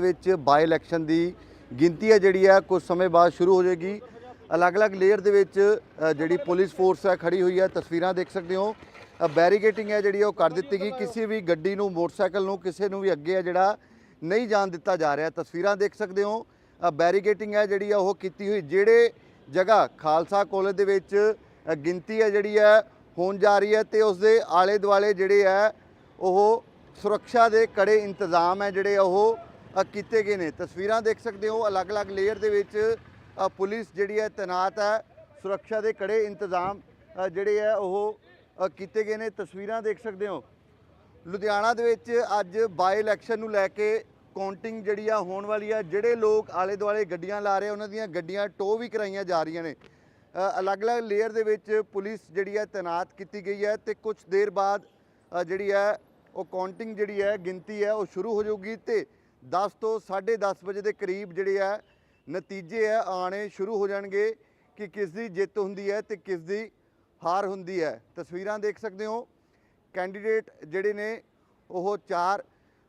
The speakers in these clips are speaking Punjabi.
ਵਿੱਚ ਬਾਈ ਇਲੈਕਸ਼ਨ ਦੀ ਗਿਣਤੀ ਹੈ ਜਿਹੜੀ ਹੈ, ਕੁਝ ਸਮੇਂ ਬਾਅਦ ਸ਼ੁਰੂ ਹੋ ਜਾਏਗੀ। ਅਲੱਗ-ਅਲੱਗ ਲੇਅਰ ਦੇ ਵਿੱਚ ਜਿਹੜੀ ਪੁਲਿਸ ਫੋਰਸ ਹੈ, ਖੜੀ ਹੋਈ ਹੈ। ਤਸਵੀਰਾਂ ਦੇਖ ਸਕਦੇ ਹੋ। ਬੈਰੀਗੇਟਿੰਗ ਹੈ ਜਿਹੜੀ ਉਹ ਕਰ ਦਿੱਤੀ ਗਈ। ਕਿਸੇ ਵੀ ਗੱਡੀ ਨੂੰ, ਮੋਟਰਸਾਈਕਲ ਨੂੰ, ਕਿਸੇ ਨੂੰ ਵੀ ਅੱਗੇ ਹੈ ਜਿਹੜਾ ਨਹੀਂ ਜਾਣ ਦਿੱਤਾ ਜਾ ਰਿਹਾ। ਤਸਵੀਰਾਂ ਦੇਖ ਸਕਦੇ ਹੋ। ਬੈਰੀਗੇਟਿੰਗ ਹੈ ਜਿਹੜੀ ਆ ਉਹ ਕੀਤੀ ਹੋਈ। ਜਿਹੜੇ ਜਗ੍ਹਾ ਖਾਲਸਾ ਕਾਲਜ ਦੇ ਵਿੱਚ ਗਿਣਤੀ ਹੈ ਜਿਹੜੀ ਹੈ, ਹੋਣ ਜਾ ਰਹੀ ਹੈ ਤੇ ਉਸ ਦੇ ਆਲੇ ਦੁਆਲੇ ਜਿਹੜੇ ਹੈ, ਉਹ ਸੁਰੱਖਿਆ ਦੇ ਕੜੇ ਇੰਤਜ਼ਾਮ ਹੈ ਜਿਹੜੇ ਉਹ ਕੀਤੇ ਗਏ ਨੇ। ਤਸਵੀਰਾਂ ਦੇਖ ਸਕਦੇ ਹੋ, ਅਲੱਗ-ਅਲੱਗ ਲੇਅਰ ਦੇ ਵਿੱਚ ਪੁਲਿਸ ਜਿਹੜੀ ਹੈ ਤੈਨਾਤ ਹੈ। ਸੁਰੱਖਿਆ ਦੇ ਕੜੇ ਇੰਤਜ਼ਾਮ ਜਿਹੜੇ ਹੈ ਉਹ ਕੀਤੇ ਗਏ ਨੇ। ਤਸਵੀਰਾਂ ਦੇਖ ਸਕਦੇ ਹੋ। ਲੁਧਿਆਣਾ ਦੇ ਵਿੱਚ ਅੱਜ ਬਾਈ ਇਲੈਕਸ਼ਨ ਨੂੰ ਲੈ ਕੇ ਕਾਊਂਟਿੰਗ ਜਿਹੜੀ ਆ ਹੋਣ ਵਾਲੀ ਆ। ਜਿਹੜੇ ਲੋਕ ਆਲੇ ਦੁਆਲੇ ਗੱਡੀਆਂ ਲਾ ਰਹੇ ਉਹਨਾਂ ਦੀਆਂ ਗੱਡੀਆਂ ਟੋ ਵੀ ਕਰਾਈਆਂ ਜਾ ਰਹੀਆਂ ਨੇ। ਅਲੱਗ-ਅਲੱਗ ਲੇਅਰ ਦੇ ਵਿੱਚ ਪੁਲਿਸ ਜਿਹੜੀ ਹੈ ਤੈਨਾਤ ਕੀਤੀ ਗਈ ਹੈ ਤੇ ਕੁਝ ਦੇਰ ਬਾਅਦ ਜਿਹੜੀ ਹੈ ਉਹ ਕਾਊਂਟਿੰਗ ਜਿਹੜੀ ਹੈ ਗਿਣਤੀ ਹੈ ਉਹ ਸ਼ੁਰੂ ਹੋ ਜਾਊਗੀ ਤੇ 10 ਤੋਂ 10:30 ਵਜੇ ਦੇ ਕਰੀਬ ਜਿਹੜੇ ਹੈ ਨਤੀਜੇ ਹੈ ਆਣੇ ਸ਼ੁਰੂ ਹੋ ਜਾਣਗੇ ਕਿ ਕਿਸ ਦੀ ਜਿੱਤ ਹੁੰਦੀ ਹੈ ਤੇ ਕਿਸ ਦੀ ਹਾਰ ਹੁੰਦੀ ਹੈ। ਤਸਵੀਰਾਂ ਦੇਖ ਸਕਦੇ ਹੋ। ਕੈਂਡੀਡੇਟ ਜਿਹੜੇ ਨੇ, ਉਹ ਚਾਰ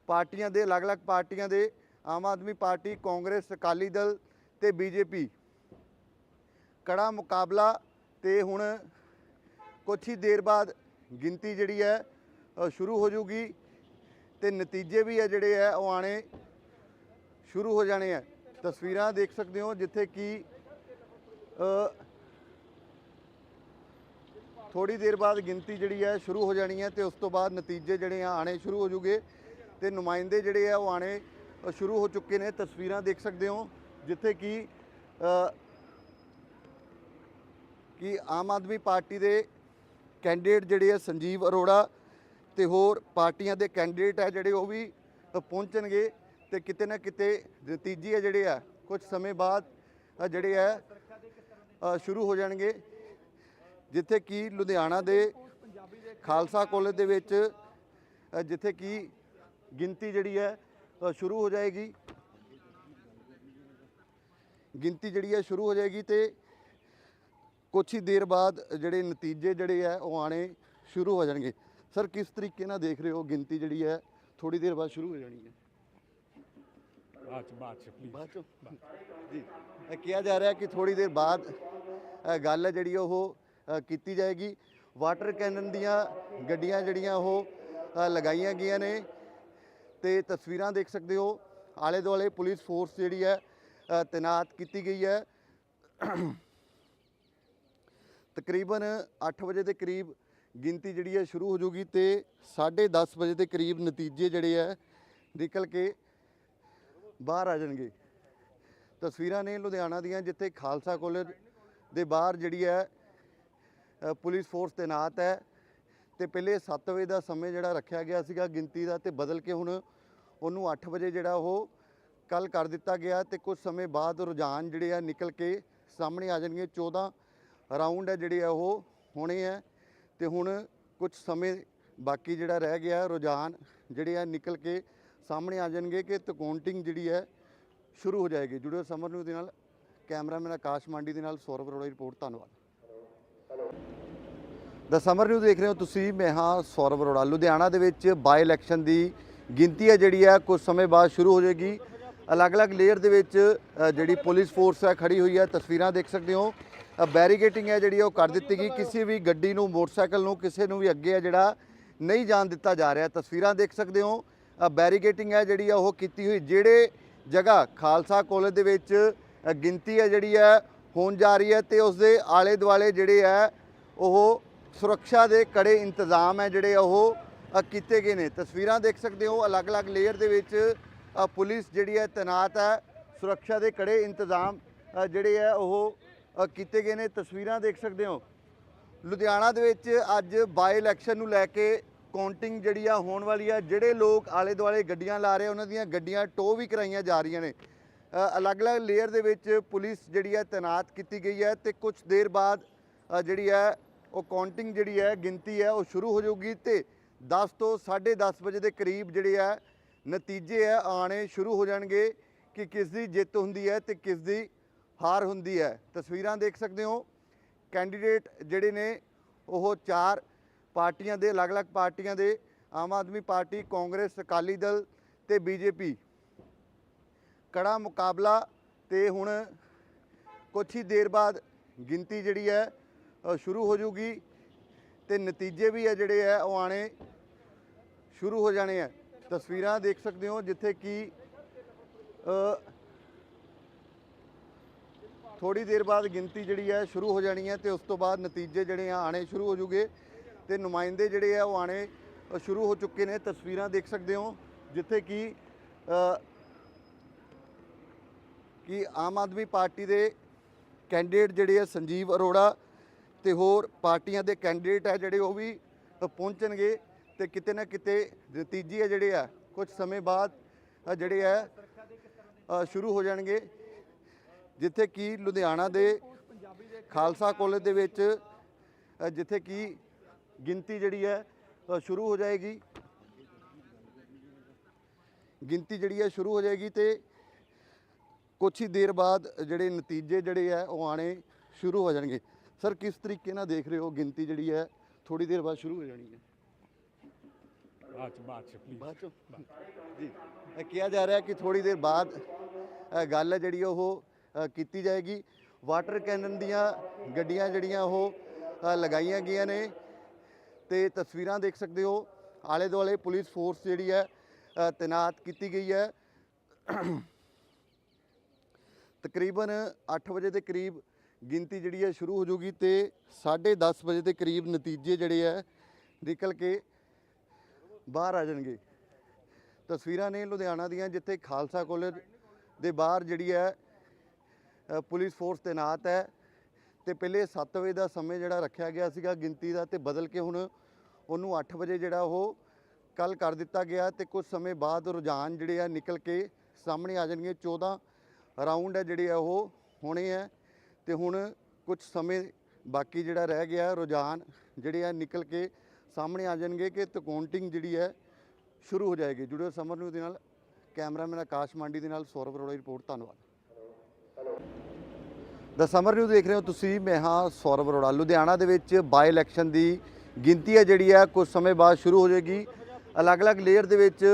ਪਾਰਟੀਆਂ ਦੇ, ਅਲੱਗ-ਅਲੱਗ ਪਾਰਟੀਆਂ ਦੇ, ਆਮ ਆਦਮੀ ਪਾਰਟੀ, ਕਾਂਗਰਸ, ਅਕਾਲੀ ਦਲ ਤੇ ਬੀਜੇਪੀ। ਕੜਾ ਮੁਕਾਬਲਾ ਤੇ ਹੁਣ ਕੁਛ ਹੀ ਦੇਰ ਬਾਅਦ ਗਿਣਤੀ ਜਿਹੜੀ ਹੈ ਸ਼ੁਰੂ ਹੋ ਜਾਊਗੀ। ਤੇ ਨਤੀਜੇ ਵੀ ਹੈ ਜਿਹੜੇ ਹੈ ਉਹ ਆਣੇ ਸ਼ੁਰੂ ਹੋ ਜਾਣੇ ਆ। ਤਸਵੀਰਾਂ ਦੇਖ ਸਕਦੇ ਹੋ ਜਿੱਥੇ ਕਿ ਅ, ਥੋੜੀ ਦੇਰ ਬਾਅਦ ਗਿਣਤੀ ਜਿਹੜੀ ਹੈ ਸ਼ੁਰੂ ਹੋ ਜਾਣੀ ਹੈ ਤੇ ਉਸ ਤੋਂ ਬਾਅਦ ਨਤੀਜੇ ਜਿਹੜੇ ਆ ਆਣੇ ਸ਼ੁਰੂ ਹੋ ਜੂਗੇ ਤੇ ਨੁਮਾਇੰਦੇ ਜਿਹੜੇ ਆ ਉਹ ਆਣੇ ਸ਼ੁਰੂ ਹੋ ਚੁੱਕੇ ਨੇ। ਤਸਵੀਰਾਂ ਦੇਖ ਸਕਦੇ ਹੋ ਜਿੱਥੇ ਕਿ ਕਿ ਆਮ ਆਦਮੀ ਪਾਰਟੀ ਦੇ ਕੈਂਡੀਡੇਟ ਜਿਹੜੇ ਆ ਸੰਜੀਵ ਅਰੋੜਾ ਤੇ ਹੋਰ ਪਾਰਟੀਆਂ ਦੇ ਕੈਂਡੀਡੇਟ ਹੈ ਜਿਹੜੇ ਉਹ ਵੀ ਪਹੁੰਚਣਗੇ ਤੇ ਕਿਤੇ ਨਾ ਕਿਤੇ ਨਤੀਜੇ ਆ ਜਿਹੜੇ ਆ ਕੁਝ ਸਮੇਂ ਬਾਅਦ ਜਿਹੜੇ ਆ ਸ਼ੁਰੂ ਹੋ ਜਾਣਗੇ। ਜਿੱਥੇ ਕਿ ਲੁਧਿਆਣਾ ਦੇ ਖਾਲਸਾ ਕਾਲਜ ਦੇ ਵਿੱਚ ਜਿੱਥੇ ਕਿ ਗਿਣਤੀ ਜਿਹੜੀ ਹੈ ਸ਼ੁਰੂ ਹੋ ਜਾਏਗੀ। ਗਿਣਤੀ ਜਿਹੜੀ ਹੈ, ਸ਼ੁਰੂ ਹੋ ਜਾਏਗੀ ਤੇ ਕੁਛ ਹੀ ਦੇਰ ਬਾਅਦ ਜਿਹੜੇ ਨਤੀਜੇ ਜਿਹੜੇ ਆ, ਉਹ ਆਣੇ ਸ਼ੁਰੂ ਹੋ ਜਾਣਗੇ। ਸਰ ਕਿਸ ਤਰੀਕੇ ਨਾਲ ਦੇਖ ਰਹੇ ਹੋ? ਗਿਣਤੀ ਜਿਹੜੀ ਹੈ ਥੋੜੀ ਦੇਰ ਬਾਅਦ ਸ਼ੁਰੂ ਹੋ ਜਾਣੀ ਹੈ। ਬਾਅਦ ਚ ਬਾਅਦ ਚ ਪਲੀਜ਼ ਬਾਅਦ ਚੋਂ? ਜੀ। ਇਹ ਕਿਹਾ ਜਾ ਰਿਹਾ ਕਿ ਥੋੜੀ ਦੇਰ ਬਾਅਦ ਗੱਲ ਹੈ ਜਿਹੜੀ ਉਹ ਕੀਤੀ ਜਾਏਗੀ। ਵਾਟਰ ਕੈਨਨ ਦੀਆਂ ਗੱਡੀਆਂ ਜਿਹੜੀਆਂ ਉਹ ਲਗਾਈਆਂ ਗਈਆਂ ਨੇ। ਤੇ ਤਸਵੀਰਾਂ ਦੇਖ ਸਕਦੇ ਹੋ। ਆਲੇ ਦੁਆਲੇ ਪੁਲਿਸ ਫੋਰਸ ਜਿਹੜੀ ਹੈ ਤੈਨਾਤ ਕੀਤੀ ਗਈ ਹੈ। ਤਕਰੀਬਨ 8 ਵਜੇ ਦੇ ਕਰੀਬ ਗਿਣਤੀ ਜਿਹੜੀ ਹੈ ਸ਼ੁਰੂ ਹੋ ਜਾਊਗੀ ਤੇ 10:30 ਵਜੇ ਦੇ ਕਰੀਬ ਨਤੀਜੇ ਜਿਹੜੇ ਹੈ ਨਿਕਲ ਕੇ ਬਾਹਰ ਆ ਜਾਣਗੇ। ਤਸਵੀਰਾਂ ਨੇ ਲੁਧਿਆਣਾ ਦੀਆਂ, ਜਿੱਥੇ ਖਾਲਸਾ ਕਾਲਜ ਦੇ ਬਾਹਰ ਜਿਹੜੀ ਹੈ ਪੁਲਿਸ ਫੋਰਸ ਤੈਨਾਤ ਹੈ ਤੇ ਪਹਿਲੇ 7 ਵਜੇ ਦਾ ਸਮੇਂ ਜਿਹੜਾ ਰੱਖਿਆ ਗਿਆ ਸੀਗਾ ਗਿਣਤੀ ਦਾ ਤੇ ਬਦਲ ਕੇ ਹੁਣ ਉਹਨੂੰ 8 ਵਜੇ ਜਿਹੜਾ ਉਹ ਕੱਲ ਕਰ ਦਿੱਤਾ ਗਿਆ ਤੇ ਕੁਝ ਸਮੇਂ ਬਾਅਦ ਰੁਝਾਨ ਜਿਹੜੇ ਆ ਨਿਕਲ ਕੇ ਸਾਹਮਣੇ ਆ ਜਾਣਗੇ। 14 ਰਾਊਂਡ ਹੈ ਜਿਹੜੇ ਆ ਉਹ ਹੋਣੇ ਆ ਤੇ ਹੁਣ ਕੁਝ ਸਮੇਂ ਬਾਕੀ ਜਿਹੜਾ ਰਹਿ ਗਿਆ ਰੁਝਾਨ, ਜਿਹੜੇ ਆ ਨਿਕਲ ਕੇ ਸਾਹਮਣੇ ਆ ਜਾਣਗੇ ਕਿ ਕਾਊਂਟਿੰਗ ਜਿਹੜੀ ਹੈ ਸ਼ੁਰੂ ਹੋ ਜਾਏਗੀ। ਜੁੜਿਓ ਸਮਰ ਨਿਊਜ਼ ਦੇ ਨਾਲ, ਕੈਮਰਾਮੈਨ ਆਕਾਸ਼ ਮਾਂਡੀ ਦੇ ਨਾਲ, ਸੌਰਵ ਅਰੋੜਾ ਰਿਪੋਰਟ, ਧੰਨਵਾਦ। ਦਾ ਸਮਰ ਨਿਊਜ਼ ਦੇਖ ਰਹੇ ਹੋ ਤੁਸੀਂ, ਮੈਂ ਹਾਂ ਸੌਰਵ ਅਰੋੜਾ। ਲੁਧਿਆਣਾ ਦੇ ਵਿੱਚ ਬਾਈ ਇਲੈਕਸ਼ਨ ਦੀ ਗਿਣਤੀ ਹੈ ਜਿਹੜੀ ਹੈ ਕੁਝ ਸਮੇਂ ਬਾਅਦ ਸ਼ੁਰੂ ਹੋ ਜਾਏਗੀ। ਅਲੱਗ-ਅਲੱਗ ਲੇਅਰ ਦੇ ਵਿੱਚ ਜਿਹੜੀ ਪੁਲਿਸ ਫੋਰਸ ਹੈ, ਖੜੀ ਹੋਈ ਹੈ। ਤਸਵੀਰਾਂ ਦੇਖ ਸਕਦੇ ਹੋ। ਬੈਰੀਕੇਟਿੰਗ ਹੈ ਜਿਹੜੀ ਉਹ ਕਰ ਦਿੱਤੀ ਗਈ। ਕਿਸੇ ਵੀ ਗੱਡੀ ਨੂੰ, ਮੋਟਰਸਾਈਕਲ ਨੂੰ, ਕਿਸੇ ਨੂੰ ਵੀ ਅੱਗੇ ਹੈ ਜਿਹੜਾ ਨਹੀਂ ਜਾਣ ਦਿੱਤਾ ਜਾ ਰਿਹਾ। ਤਸਵੀਰਾਂ ਦੇਖ ਸਕਦੇ ਹੋ। ਬੈਰੀਗੇਟਿੰਗ ਹੈ ਜਿਹੜੀ ਆ ਉਹ ਕੀਤੀ ਹੋਈ। ਜਿਹੜੇ ਜਗ੍ਹਾ ਖਾਲਸਾ ਕਾਲਜ ਦੇ ਵਿੱਚ ਗਿਣਤੀ ਹੈ ਜਿਹੜੀ ਹੈ, ਹੋਣ ਜਾ ਰਹੀ ਹੈ ਤੇ ਉਸ ਦੇ ਆਲੇ ਦੁਆਲੇ ਜਿਹੜੇ ਹੈ, ਉਹ ਸੁਰੱਖਿਆ ਦੇ ਕੜੇ ਇੰਤਜ਼ਾਮ ਹੈ ਜਿਹੜੇ ਉਹ ਕੀਤੇ ਗਏ ਨੇ। ਤਸਵੀਰਾਂ ਦੇਖ ਸਕਦੇ ਹੋ। ਅਲੱਗ-ਅਲੱਗ ਲੇਅਰ ਦੇ ਵਿੱਚ ਪੁਲਿਸ ਜਿਹੜੀ ਹੈ, ਤੈਨਾਤ ਹੈ। ਸੁਰੱਖਿਆ ਦੇ ਕੜੇ ਇੰਤਜ਼ਾਮ ਜਿਹੜੇ ਹੈ ਉਹ ਕੀਤੇ ਗਏ ਨੇ, ਤਸਵੀਰਾਂ ਦੇਖ ਸਕਦੇ ਹੋ। ਲੁਧਿਆਣਾ ਦੇ ਵਿੱਚ ਅੱਜ ਬਾਈ ਇਲੈਕਸ਼ਨ ਨੂੰ ਲੈ ਕੇ ਕਾਊਂਟਿੰਗ ਜਿਹੜੀ ਆ ਹੋਣ ਵਾਲੀ ਆ। ਜਿਹੜੇ ਲੋਕ ਆਲੇ ਦੁਆਲੇ ਗੱਡੀਆਂ ਲਾ ਰਹੇ ਉਹਨਾਂ ਦੀਆਂ ਗੱਡੀਆਂ ਟੋ ਵੀ ਕਰਾਈਆਂ ਜਾ ਰਹੀਆਂ ਨੇ। ਅਲੱਗ-ਅਲੱਗ ਲੇਅਰ ਦੇ ਵਿੱਚ ਪੁਲਿਸ ਜਿਹੜੀ ਹੈ ਤੈਨਾਤ ਕੀਤੀ ਗਈ ਹੈ ਤੇ ਕੁਝ ਦੇਰ ਬਾਅਦ ਜਿਹੜੀ ਹੈ ਉਹ ਕਾਊਂਟਿੰਗ ਜਿਹੜੀ ਹੈ ਗਿਣਤੀ ਹੈ ਉਹ ਸ਼ੁਰੂ ਹੋ ਜਾਊਗੀ ਤੇ 10 ਤੋਂ 10:30 ਵਜੇ ਦੇ ਕਰੀਬ ਜਿਹੜੇ ਹੈ ਨਤੀਜੇ ਹੈ ਆਣੇ ਸ਼ੁਰੂ ਹੋ ਜਾਣਗੇ ਕਿ ਕਿਸ ਦੀ ਜਿੱਤ ਹੁੰਦੀ ਹੈ ਤੇ ਕਿਸ ਦੀ ਹਾਰ ਹੁੰਦੀ ਹੈ। ਤਸਵੀਰਾਂ ਦੇਖ ਸਕਦੇ ਹੋ। ਕੈਂਡੀਡੇਟ ਜਿਹੜੇ ਨੇ, ਉਹ ਚਾਰ ਪਾਰਟੀਆਂ ਦੇ, ਅਲੱਗ-ਅਲੱਗ ਪਾਰਟੀਆਂ ਦੇ, ਆਮ ਆਦਮੀ ਪਾਰਟੀ, ਕਾਂਗਰਸ, ਅਕਾਲੀ ਦਲ ਤੇ ਬੀਜੇਪੀ। ਕੜਾ ਮੁਕਾਬਲਾ ਤੇ ਹੁਣ ਕੁਛ ਹੀ ਦੇਰ ਬਾਅਦ ਗਿਣਤੀ ਜਿਹੜੀ ਹੈ ਸ਼ੁਰੂ ਹੋ ਜੂਗੀ ਤੇ ਨਤੀਜੇ ਵੀ ਹੈ ਜਿਹੜੇ ਹੈ, ਉਹ ਆਣੇ ਸ਼ੁਰੂ ਹੋ ਜਾਣੇ ਆ ਤਸਵੀਰਾਂ ਦੇਖ ਸਕਦੇ ਹੋ ਜਿੱਥੇ ਕਿ ਥੋੜੀ ਦੇਰ ਬਾਅਦ ਗਿਣਤੀ ਜਿਹੜੀ ਹੈ ਸ਼ੁਰੂ ਹੋ ਜਾਣੀ ਹੈ ਤੇ ਉਸ ਤੋਂ ਬਾਅਦ ਨਤੀਜੇ ਜਿਹੜੇ ਆ ਆਣੇ ਸ਼ੁਰੂ ਹੋ ਜੂਗੇ ਤੇ ਨੁਮਾਇੰਦੇ ਜਿਹੜੇ ਆ ਉਹ ਆਣੇ ਸ਼ੁਰੂ ਹੋ ਚੁੱਕੇ ਨੇ, ਤਸਵੀਰਾਂ ਦੇਖ ਸਕਦੇ ਹੋ, ਜਿੱਥੇ ਕਿ ਕਿ ਆਮ ਆਦਮੀ ਪਾਰਟੀ ਦੇ ਕੈਂਡੀਡੇਟ ਜਿਹੜੇ ਆ ਸੰਜੀਵ ਅਰੋੜਾ ਤੇ ਹੋਰ ਪਾਰਟੀਆਂ ਦੇ ਕੈਂਡੀਡੇਟ ਆ ਜਿਹੜੇ ਉਹ ਵੀ ਪਹੁੰਚਣਗੇ ਤੇ ਕਿਤੇ ਨਾ ਕਿਤੇ ਨਤੀਜੇ ਜਿਹੜੇ ਆ ਕੁਝ ਸਮੇਂ ਬਾਅਦ ਜਿਹੜੇ ਆ ਸ਼ੁਰੂ ਹੋ ਜਾਣਗੇ। ਜਿੱਥੇ ਕਿ ਲੁਧਿਆਣਾ ਦੇ ਖਾਲਸਾ ਕਾਲਜ ਦੇ ਵਿੱਚ ਜਿੱਥੇ ਕਿ ਗਿਣਤੀ ਜਿਹੜੀ ਹੈ ਸ਼ੁਰੂ ਹੋ ਜਾਏਗੀ। ਗਿਣਤੀ ਜਿਹੜੀ ਹੈ ਸ਼ੁਰੂ ਹੋ ਜਾਏਗੀ ਤੇ ਕੁਝ ਹੀ ਦੇਰ ਬਾਅਦ ਜਿਹੜੇ ਨਤੀਜੇ ਜਿਹੜੇ ਹੈ ਉਹ ਆਣੇ ਸ਼ੁਰੂ ਹੋ ਜਾਣਗੇ। ਸਰ ਕਿਸ ਤਰੀਕੇ ਨਾਲ ਦੇਖ ਰਹੇ ਹੋ ਗਿਣਤੀ ਜਿਹੜੀ ਹੈ ਥੋੜੀ ਦੇਰ ਬਾਅਦ ਸ਼ੁਰੂ ਹੋ ਜਾਣੀ ਹੈ? ਬਾਅਦ ਚ ਬਾਅਦ ਚ ਪਲੀਜ਼ ਬਾਅਦ ਕਿਹਾ ਜਾ ਰਿਹਾ ਕਿ ਥੋੜੀ ਦੇਰ ਬਾਅਦ ਗੱਲ ਹੈ ਜਿਹੜੀ ਉਹ ਕੀਤੀ ਜਾਏਗੀ। ਵਾਟਰ ਕੈਨਨ ਦੀਆਂ ਗੱਡੀਆਂ ਜਿਹੜੀਆਂ ਉਹ ਲਗਾਈਆਂ ਗਈਆਂ ਨੇ। ਤੇ ਤਸਵੀਰਾਂ ਦੇਖ ਸਕਦੇ ਹੋ। ਆਲੇ ਦੁਆਲੇ ਪੁਲਿਸ ਫੋਰਸ ਜਿਹੜੀ ਹੈ ਤੈਨਾਤ ਕੀਤੀ ਗਈ ਹੈ। ਤਕਰੀਬਨ 8 ਵਜੇ ਦੇ ਕਰੀਬ ਗਿਣਤੀ ਜਿਹੜੀ ਹੈ ਸ਼ੁਰੂ ਹੋ ਜੂਗੀ ਤੇ 10:30 ਵਜੇ ਦੇ ਕਰੀਬ ਨਤੀਜੇ ਜਿਹੜੇ ਹੈ, ਨਿਕਲ ਕੇ ਬਾਹਰ ਆ ਜਾਣਗੇ। ਤਸਵੀਰਾਂ ਨੇ ਲੁਧਿਆਣਾ ਦੀਆਂ, ਜਿੱਥੇ ਖਾਲਸਾ ਕਾਲਜ ਦੇ ਬਾਹਰ ਜਿਹੜੀ ਹੈ ਪੁਲਿਸ ਫੋਰਸ ਤੈਨਾਤ ਹੈ ਤੇ ਪਹਿਲੇ 7 ਵਜੇ ਦਾ ਸਮੇਂ ਜਿਹੜਾ ਰੱਖਿਆ ਗਿਆ ਸੀਗਾ ਗਿਣਤੀ ਦਾ ਤੇ ਬਦਲ ਕੇ ਹੁਣ ਉਹਨੂੰ 8 ਵਜੇ ਜਿਹੜਾ ਉਹ ਕੱਲ ਕਰ ਦਿੱਤਾ ਗਿਆ ਤੇ ਕੁਝ ਸਮੇਂ ਬਾਅਦ ਰੁਝਾਨ ਜਿਹੜੇ ਆ ਨਿਕਲ ਕੇ ਸਾਹਮਣੇ ਆ ਜਾਣਗੇ। 14 ਰਾਊਂਡ ਹੈ ਜਿਹੜੇ ਆ ਉਹ ਹੋਣੇ ਆ ਤੇ ਹੁਣ ਕੁਝ ਸਮੇਂ ਬਾਕੀ ਜਿਹੜਾ ਰਹਿ ਗਿਆ ਰੁਝਾਨ ਜਿਹੜੇ ਆ ਨਿਕਲ ਕੇ ਸਾਹਮਣੇ ਆ ਜਾਣਗੇ ਕਿ ਕਾਊਂਟਿੰਗ ਜਿਹੜੀ ਹੈ ਸ਼ੁਰੂ ਹੋ ਜਾਏਗੀ। ਜੁੜਿਓ ਸਮਰ ਨੂੰ ਦੇ ਨਾਲ, ਕੈਮਰਾਮੈਨ ਆਕਾਸ਼ ਮਾਂਡੀ ਦੇ ਨਾਲ, ਸੌਰਵ ਅਰੋੜਾ ਦੀ ਰਿਪੋਰਟ। ਧੰਨਵਾਦ। ਦਾ ਸਮਰ ਨਿਊਜ਼ ਦੇਖ ਰਹੇ ਹੋ ਤੁਸੀਂ, ਮੈਂ ਹਾਂ ਸੌਰਵ ਅਰੋੜਾ। ਲੁਧਿਆਣਾ ਦੇ ਵਿੱਚ ਬਾਈ ਇਲੈਕਸ਼ਨ ਦੀ ਗਿਣਤੀ ਹੈ ਜਿਹੜੀ ਹੈ ਕੁਝ ਸਮੇਂ ਬਾਅਦ ਸ਼ੁਰੂ ਹੋ ਜਾਏਗੀ। ਅਲੱਗ-ਅਲੱਗ ਲੇਅਰ ਦੇ ਵਿੱਚ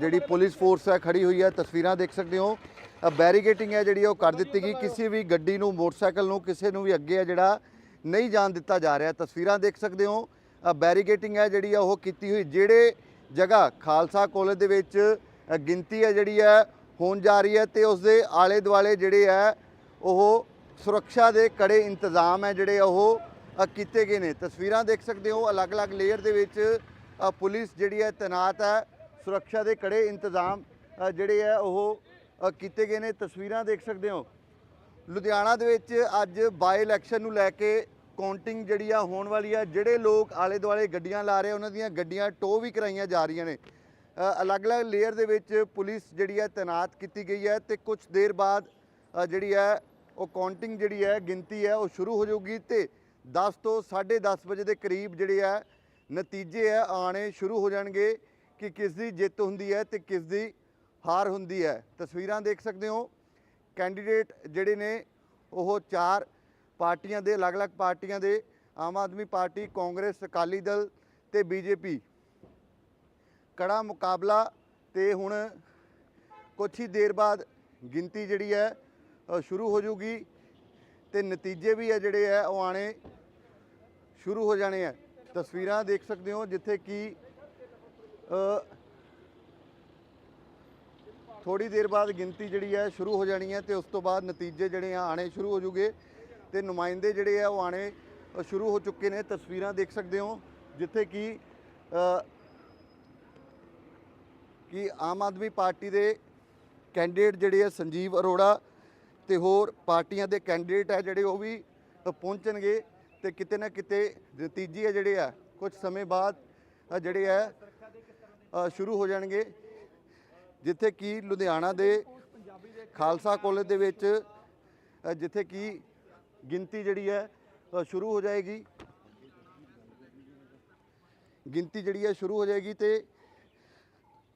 ਜਿਹੜੀ ਪੁਲਿਸ ਫੋਰਸ ਹੈ, ਖੜੀ ਹੋਈ ਹੈ। ਤਸਵੀਰਾਂ ਦੇਖ ਸਕਦੇ ਹੋ। ਬੈਰੀਕੇਟਿੰਗ ਹੈ ਜਿਹੜੀ ਉਹ ਕਰ ਦਿੱਤੀ ਗਈ। ਕਿਸੇ ਵੀ ਗੱਡੀ ਨੂੰ, ਮੋਟਰਸਾਈਕਲ ਨੂੰ, ਕਿਸੇ ਨੂੰ ਵੀ ਅੱਗੇ ਹੈ ਜਿਹੜਾ ਨਹੀਂ ਜਾਣ ਦਿੱਤਾ ਜਾ ਰਿਹਾ। ਤਸਵੀਰਾਂ ਦੇਖ ਸਕਦੇ ਹੋ। ਬੈਰੀਗੇਟਿੰਗ ਹੈ ਜਿਹੜੀ ਆ ਉਹ ਕੀਤੀ ਹੋਈ। ਜਿਹੜੇ ਜਗ੍ਹਾ, ਖਾਲਸਾ ਕਾਲਜ ਦੇ ਵਿੱਚ ਗਿਣਤੀ ਹੈ ਜਿਹੜੀ ਹੈ, ਹੋਣ ਜਾ ਰਹੀ ਹੈ ਤੇ ਉਸ ਦੇ ਆਲੇ ਦੁਆਲੇ ਜਿਹੜੇ ਹੈ, ਉਹ ਸੁਰੱਖਿਆ ਦੇ ਕੜੇ ਇੰਤਜ਼ਾਮ ਹੈ ਜਿਹੜੇ ਉਹ ਕੀਤੇ ਗਏ ਨੇ। ਤਸਵੀਰਾਂ ਦੇਖ ਸਕਦੇ ਹੋ, ਅਲੱਗ-ਅਲੱਗ ਲੇਅਰ ਦੇ ਵਿੱਚ ਪੁਲਿਸ ਜਿਹੜੀ ਹੈ ਤੈਨਾਤ ਹੈ। ਸੁਰੱਖਿਆ ਦੇ ਕੜੇ ਇੰਤਜ਼ਾਮ ਜਿਹੜੇ ਹੈ ਉਹ ਕੀਤੇ ਗਏ ਨੇ। ਤਸਵੀਰਾਂ ਦੇਖ ਸਕਦੇ ਹੋ। ਲੁਧਿਆਣਾ ਦੇ ਵਿੱਚ ਅੱਜ ਬਾਈ ਇਲੈਕਸ਼ਨ ਨੂੰ ਲੈ ਕੇ ਕਾਊਂਟਿੰਗ ਜਿਹੜੀ ਆ ਹੋਣ ਵਾਲੀ ਆ। ਜਿਹੜੇ ਲੋਕ ਆਲੇ ਦੁਆਲੇ ਗੱਡੀਆਂ ਲਾ ਰਹੇ ਉਹਨਾਂ ਦੀਆਂ ਗੱਡੀਆਂ ਟੋ ਵੀ ਕਰਾਈਆਂ ਜਾ ਰਹੀਆਂ ਨੇ। ਅਲੱਗ-ਅਲੱਗ ਲੇਅਰ ਦੇ ਵਿੱਚ ਪੁਲਿਸ ਜਿਹੜੀ ਹੈ ਤੈਨਾਤ ਕੀਤੀ ਗਈ ਹੈ ਤੇ ਕੁਝ ਦੇਰ ਬਾਅਦ ਜਿਹੜੀ ਹੈ ਉਹ ਕਾਊਂਟਿੰਗ ਜਿਹੜੀ ਹੈ, ਗਿਣਤੀ ਹੈ, ਉਹ ਸ਼ੁਰੂ ਹੋ ਜਾਊਗੀ ਤੇ 10 ਤੋਂ 10:30 ਵਜੇ ਦੇ ਕਰੀਬ ਜਿਹੜੇ ਆ, ਨਤੀਜੇ ਆ ਆਣੇ ਸ਼ੁਰੂ ਹੋ ਜਾਣਗੇ ਕਿ ਕਿਸ ਦੀ ਜਿੱਤ ਹੁੰਦੀ ਹੈ ਤੇ ਕਿਸ ਦੀ ਹਾਰ ਹੁੰਦੀ ਹੈ। ਤਸਵੀਰਾਂ ਦੇਖ ਸਕਦੇ ਹੋ। ਕੈਂਡੀਡੇਟ ਜਿਹੜੇ ਨੇ, ਉਹ ਚਾਰ ਪਾਰਟੀਆਂ ਦੇ, ਅਲੱਗ-ਅਲੱਗ ਪਾਰਟੀਆਂ ਦੇ, ਆਮ ਆਦਮੀ ਪਾਰਟੀ, ਕਾਂਗਰਸ, ਅਕਾਲੀ ਦਲ ਤੇ ਬੀਜੇਪੀ। ਕੜਾ ਮੁਕਾਬਲਾ ਤੇ ਹੁਣ ਕੁਛ ਹੀ ਦੇਰ ਬਾਅਦ ਗਿਣਤੀ ਜਿਹੜੀ ਹੈ ਸ਼ੁਰੂ ਹੋ ਜੂਗੀ ਤੇ ਨਤੀਜੇ ਵੀ ਹੈ ਜਿਹੜੇ ਹੈ ਉਹ ਆਣੇ ਸ਼ੁਰੂ ਹੋ ਜਾਣੇ ਆ। ਤਸਵੀਰਾਂ ਦੇਖ ਸਕਦੇ ਹੋ ਜਿੱਥੇ ਕਿ ਅ, ਥੋੜੀ ਦੇਰ ਬਾਅਦ ਗਿਣਤੀ ਜਿਹੜੀ ਹੈ ਸ਼ੁਰੂ ਹੋ ਜਾਣੀ ਹੈ ਤੇ ਉਸ ਤੋਂ ਬਾਅਦ ਨਤੀਜੇ ਜਿਹੜੇ ਆ ਆਣੇ ਸ਼ੁਰੂ ਹੋ ਜੂਗੇ ਤੇ ਨੁਮਾਇੰਦੇ ਜਿਹੜੇ ਆ ਉਹ ਆਣੇ ਸ਼ੁਰੂ ਹੋ ਚੁੱਕੇ ਨੇ। ਤਸਵੀਰਾਂ ਦੇਖ ਸਕਦੇ ਹੋ ਜਿੱਥੇ ਕਿ ਕਿ ਆਮ ਆਦਮੀ ਪਾਰਟੀ ਦੇ ਕੈਂਡੀਡੇਟ ਜਿਹੜੇ ਆ ਸੰਜੀਵ ਅਰੋੜਾ ਤੇ ਹੋਰ ਪਾਰਟੀਆਂ ਦੇ ਕੈਂਡੀਡੇਟ ਹੈ ਜਿਹੜੇ ਉਹ ਵੀ ਪਹੁੰਚਣਗੇ ਤੇ ਕਿਤੇ ਨਾ ਕਿਤੇ ਨਤੀਜੇ ਜਿਹੜੇ ਆ ਕੁਝ ਸਮੇਂ ਬਾਅਦ ਜਿਹੜੇ ਆ ਸ਼ੁਰੂ ਹੋ ਜਾਣਗੇ। ਜਿੱਥੇ ਕਿ ਲੁਧਿਆਣਾ ਦੇ ਖਾਲਸਾ ਕਾਲਜ ਦੇ ਵਿੱਚ ਜਿੱਥੇ ਕਿ ਗਿਣਤੀ ਜਿਹੜੀ ਹੈ ਸ਼ੁਰੂ ਹੋ ਜਾਏਗੀ। ਗਿਣਤੀ ਜਿਹੜੀ ਹੈ ਸ਼ੁਰੂ ਹੋ ਜਾਏਗੀ ਤੇ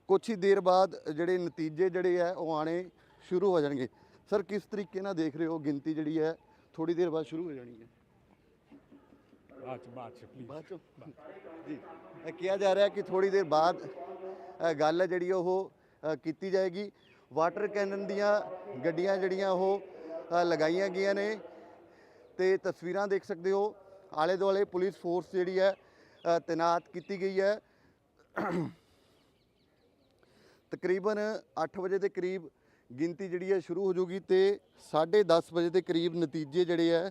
ਕੁਛ ਹੀ ਦੇਰ ਬਾਅਦ ਜਿਹੜੇ ਨਤੀਜੇ ਜਿਹੜੇ ਆ, ਉਹ ਆਣੇ ਸ਼ੁਰੂ ਹੋ ਜਾਣਗੇ। ਸਰ ਕਿਸ ਤਰੀਕੇ ਨਾਲ ਦੇਖ ਰਹੇ ਹੋ? ਗਿਣਤੀ ਜਿਹੜੀ ਹੈ ਥੋੜੀ ਦੇਰ ਬਾਅਦ ਸ਼ੁਰੂ ਹੋ ਜਾਣੀ ਹੈ। ਬਾਅਦ ਕਿਹਾ ਜਾ ਰਿਹਾ ਕਿ ਥੋੜੀ ਦੇਰ ਬਾਅਦ ਗੱਲ ਜਿਹੜੀ ਉਹ ਕੀਤੀ ਜਾਏਗੀ। ਵਾਟਰ ਕੈਨਨ ਦੀਆਂ ਗੱਡੀਆਂ ਜਿਹੜੀਆਂ ਉਹ ਲਗਾਈਆਂ ਗਈਆਂ ਨੇ। ਤੇ ਤਸਵੀਰਾਂ ਦੇਖ ਸਕਦੇ ਹੋ। ਆਲੇ ਦੁਆਲੇ ਪੁਲਿਸ ਫੋਰਸ ਜਿਹੜੀ ਹੈ ਤੈਨਾਤ ਕੀਤੀ ਗਈ ਹੈ। ਤਕਰੀਬਨ 8 ਵਜੇ ਦੇ ਕਰੀਬ ਗਿਣਤੀ ਜਿਹੜੀ ਹੈ ਸ਼ੁਰੂ ਹੋ ਜੂਗੀ ਤੇ 10:30 ਵਜੇ ਦੇ ਕਰੀਬ ਨਤੀਜੇ ਜਿਹੜੇ ਹੈ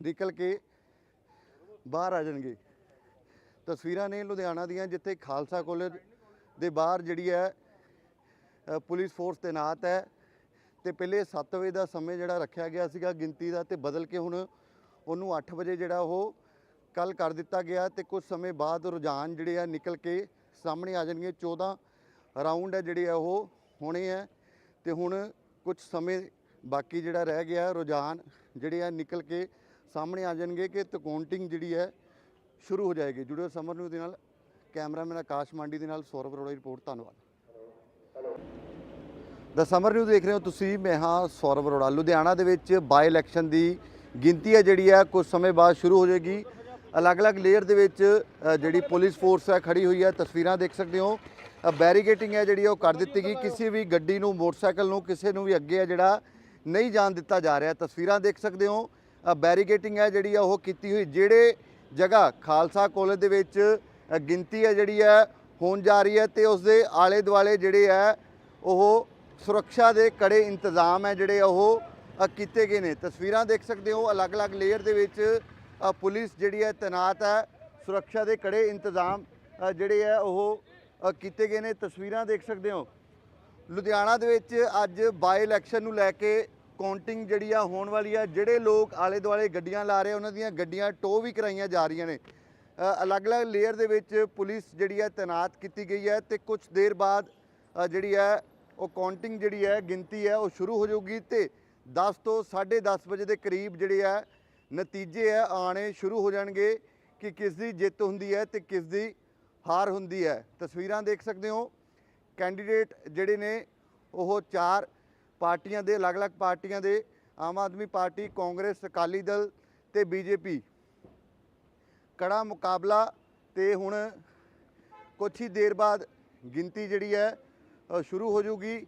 ਨਿਕਲ ਕੇ ਬਾਹਰ ਆ ਜਾਣਗੇ। ਤਸਵੀਰਾਂ ਨੇ ਲੁਧਿਆਣਾ ਦੀਆਂ, ਜਿੱਥੇ ਖਾਲਸਾ ਕਾਲਜ ਦੇ ਬਾਹਰ ਜਿਹੜੀ ਹੈ ਪੁਲਿਸ ਫੋਰਸ ਤੈਨਾਤ ਹੈ ਤੇ ਪਹਿਲੇ 7 ਵਜੇ ਦਾ ਸਮੇਂ ਜਿਹੜਾ ਰੱਖਿਆ ਗਿਆ ਸੀਗਾ ਗਿਣਤੀ ਦਾ ਤੇ ਬਦਲ ਕੇ ਹੁਣ ਉਹਨੂੰ 8 ਵਜੇ ਜਿਹੜਾ ਉਹ ਕੱਲ ਕਰ ਦਿੱਤਾ ਗਿਆ ਤੇ ਕੁਝ ਸਮੇਂ ਬਾਅਦ ਰੁਝਾਨ ਜਿਹੜੇ ਆ ਨਿਕਲ ਕੇ ਸਾਹਮਣੇ ਆ ਜਾਣਗੇ। 14 ਰਾਉਂਡ ਹੈ ਜਿਹੜੇ ਆ ਉਹ ਹੋਣੇ ਆ ਤੇ ਹੁਣ ਕੁਝ ਸਮੇਂ ਬਾਕੀ ਜਿਹੜਾ ਰਹਿ ਗਿਆ ਰੁਝਾਨ, ਜਿਹੜੇ ਆ ਨਿਕਲ ਕੇ ਸਾਹਮਣੇ ਆ ਜਾਣਗੇ ਕਿ ਤਕੌਂਟਿੰਗ ਜਿਹੜੀ ਹੈ ਸ਼ੁਰੂ ਹੋ ਜਾਏਗੀ। ਜੁੜਿਓ ਸਮਰ ਨਿਊਜ਼ ਦੇ ਨਾਲ, ਕੈਮਰਾਮੈਨ ਆਕਾਸ਼ ਮਾਂਡੀ ਦੇ ਨਾਲ, ਸੌਰਵ ਅਰੋੜਾ ਦੀ ਰਿਪੋਰਟ, ਧੰਨਵਾਦ। ਦਾ ਸਮਰ ਨਿਊਜ਼ ਦੇਖ ਰਹੇ ਹੋ ਤੁਸੀਂ, ਮੈਂ ਹਾਂ ਸੌਰਵ ਅਰੋੜਾ। ਲੁਧਿਆਣਾ ਦੇ ਵਿੱਚ ਬਾਈ ਇਲੈਕਸ਼ਨ ਦੀ ਗਿਣਤੀ ਹੈ ਜਿਹੜੀ ਹੈ, ਕੁਝ ਸਮੇਂ ਬਾਅਦ ਸ਼ੁਰੂ ਹੋ ਜਾਏਗੀ। ਅਲੱਗ-ਅਲੱਗ ਲੇਅਰ ਦੇ ਵਿੱਚ ਜਿਹੜੀ ਪੁਲਿਸ ਫੋਰਸ ਹੈ, ਖੜੀ ਹੋਈ ਹੈ। ਤਸਵੀਰਾਂ ਦੇਖ ਸਕਦੇ ਹੋ। ਬੈਰੀਗੇਟਿੰਗ ਹੈ ਜਿਹੜੀ ਉਹ ਕਰ ਦਿੱਤੀ ਗਈ। ਕਿਸੇ ਵੀ ਗੱਡੀ ਨੂੰ, ਮੋਟਰਸਾਈਕਲ ਨੂੰ, ਕਿਸੇ ਨੂੰ ਵੀ ਅੱਗੇ ਹੈ ਜਿਹੜਾ ਨਹੀਂ ਜਾਣ ਦਿੱਤਾ ਜਾ ਰਿਹਾ। ਤਸਵੀਰਾਂ ਦੇਖ ਸਕਦੇ ਹੋ। ਬੈਰੀਗੇਟਿੰਗ ਹੈ ਜਿਹੜੀ ਆ, ਉਹ ਕੀਤੀ ਹੋਈ। ਜਿਹੜੇ ਜਗ੍ਹਾ ਖਾਲਸਾ ਕਾਲਜ ਦੇ ਵਿੱਚ ਗਿਣਤੀ ਹੈ ਜਿਹੜੀ ਹੈ, ਹੋਣ ਜਾ ਰਹੀ ਹੈ ਤੇ ਉਸ ਦੇ ਆਲੇ ਦੁਆਲੇ ਜਿਹੜੇ ਹੈ, ਉਹ ਸੁਰੱਖਿਆ ਦੇ ਕੜੇ ਇੰਤਜ਼ਾਮ ਹੈ ਜਿਹੜੇ ਉਹ ਕੀਤੇ ਗਏ ਨੇ। ਤਸਵੀਰਾਂ ਦੇਖ ਸਕਦੇ ਹੋ। ਅਲੱਗ-ਅਲੱਗ ਲੇਅਰ ਦੇ ਵਿੱਚ ਪੁਲਿਸ ਜਿਹੜੀ ਹੈ, ਤੈਨਾਤ ਹੈ। ਸੁਰੱਖਿਆ ਦੇ ਕੜੇ ਇੰਤਜ਼ਾਮ ਜਿਹੜੇ ਹੈ, ਉਹ ਕੀਤੇ ਗਏ ਨੇ, ਤਸਵੀਰਾਂ ਦੇਖ ਸਕਦੇ ਹੋ। ਲੁਧਿਆਣਾ ਦੇ ਵਿੱਚ ਅੱਜ ਬਾਈ ਇਲੈਕਸ਼ਨ ਨੂੰ ਲੈ ਕੇ ਕਾਊਂਟਿੰਗ ਜਿਹੜੀ ਆ ਹੋਣ ਵਾਲੀ ਆ, ਜਿਹੜੇ ਲੋਕ ਆਲੇ ਦੁਆਲੇ ਗੱਡੀਆਂ ਲਾ ਰਹੇ ਉਹਨਾਂ ਦੀਆਂ ਗੱਡੀਆਂ ਟੋ ਵੀ ਕਰਾਈਆਂ ਜਾ ਰਹੀਆਂ ਨੇ। ਅਲੱਗ-ਅਲੱਗ ਲੇਅਰ ਦੇ ਵਿੱਚ ਪੁਲਿਸ ਜਿਹੜੀ ਹੈ ਤਾਇਨਾਤ ਕੀਤੀ ਗਈ ਹੈ ਤੇ ਕੁਝ ਦੇਰ ਬਾਅਦ ਜਿਹੜੀ ਹੈ ਉਹ ਕਾਊਂਟਿੰਗ ਜਿਹੜੀ ਹੈ ਗਿਣਤੀ ਹੈ ਉਹ ਸ਼ੁਰੂ ਹੋ ਜਾਊਗੀ ਤੇ 10 ਤੋਂ 10:30 ਵਜੇ ਦੇ ਕਰੀਬ ਜਿਹੜੇ ਹੈ ਨਤੀਜੇ ਹੈ ਆਣੇ ਸ਼ੁਰੂ ਹੋ ਜਾਣਗੇ ਕਿ ਕਿਸ ਦੀ ਜਿੱਤ ਹੁੰਦੀ ਹੈ ਤੇ ਕਿਸ ਦੀ ਹਾਰ ਹੁੰਦੀ ਹੈ। ਤਸਵੀਰਾਂ ਦੇਖ ਸਕਦੇ ਹੋ। ਕੈਂਡੀਡੇਟ ਜਿਹੜੇ ਨੇ, ਉਹ ਚਾਰ ਪਾਰਟੀਆਂ ਦੇ, ਅਲੱਗ-ਅਲੱਗ ਪਾਰਟੀਆਂ ਦੇ, ਆਮ ਆਦਮੀ ਪਾਰਟੀ, ਕਾਂਗਰਸ, ਅਕਾਲੀ ਦਲ ਤੇ ਬੀਜੇਪੀ। ਕੜਾ ਮੁਕਾਬਲਾ ਤੇ ਹੁਣ ਕੁਛ ਹੀ ਦੇਰ ਬਾਅਦ ਗਿਣਤੀ ਜਿਹੜੀ ਹੈ ਸ਼ੁਰੂ ਹੋ ਜਾਊਗੀ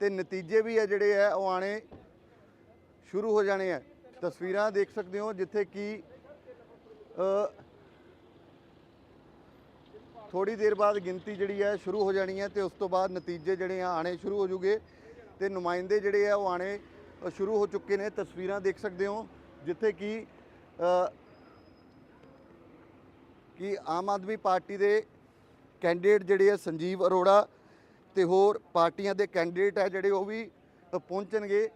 ਤੇ ਨਤੀਜੇ ਵੀ ਹੈ ਜਿਹੜੇ ਹੈ, ਉਹ ਆਣੇ ਸ਼ੁਰੂ ਹੋ ਜਾਣੇ ਆ ਤਸਵੀਰਾਂ ਦੇਖ ਸਕਦੇ ਹੋ ਜਿੱਥੇ ਕਿ ਥੋੜੀ ਦੇਰ ਬਾਅਦ ਗਿਣਤੀ ਜਿਹੜੀ ਹੈ ਸ਼ੁਰੂ ਹੋ ਜਾਣੀ ਹੈ ਤੇ ਉਸ ਤੋਂ ਬਾਅਦ ਨਤੀਜੇ ਜਿਹੜੇ ਆ ਆਣੇ ਸ਼ੁਰੂ ਹੋ ਜੂਗੇ ਤੇ ਨੁਮਾਇੰਦੇ ਜਿਹੜੇ ਆ ਉਹ ਆਣੇ ਸ਼ੁਰੂ ਹੋ ਚੁੱਕੇ ਨੇ, ਤਸਵੀਰਾਂ ਦੇਖ ਸਕਦੇ ਹੋ, ਜਿੱਥੇ ਕਿ ਕਿ ਆਮ ਆਦਮੀ ਪਾਰਟੀ ਦੇ ਕੈਂਡੀਡੇਟ ਜਿਹੜੇ ਆ ਸੰਜੀਵ ਅਰੋੜਾ ਤੇ ਹੋਰ ਪਾਰਟੀਆਂ ਦੇ ਕੈਂਡੀਡੇਟ ਹੈ ਜਿਹੜੇ ਉਹ ਵੀ ਪਹੁੰਚਣਗੇ।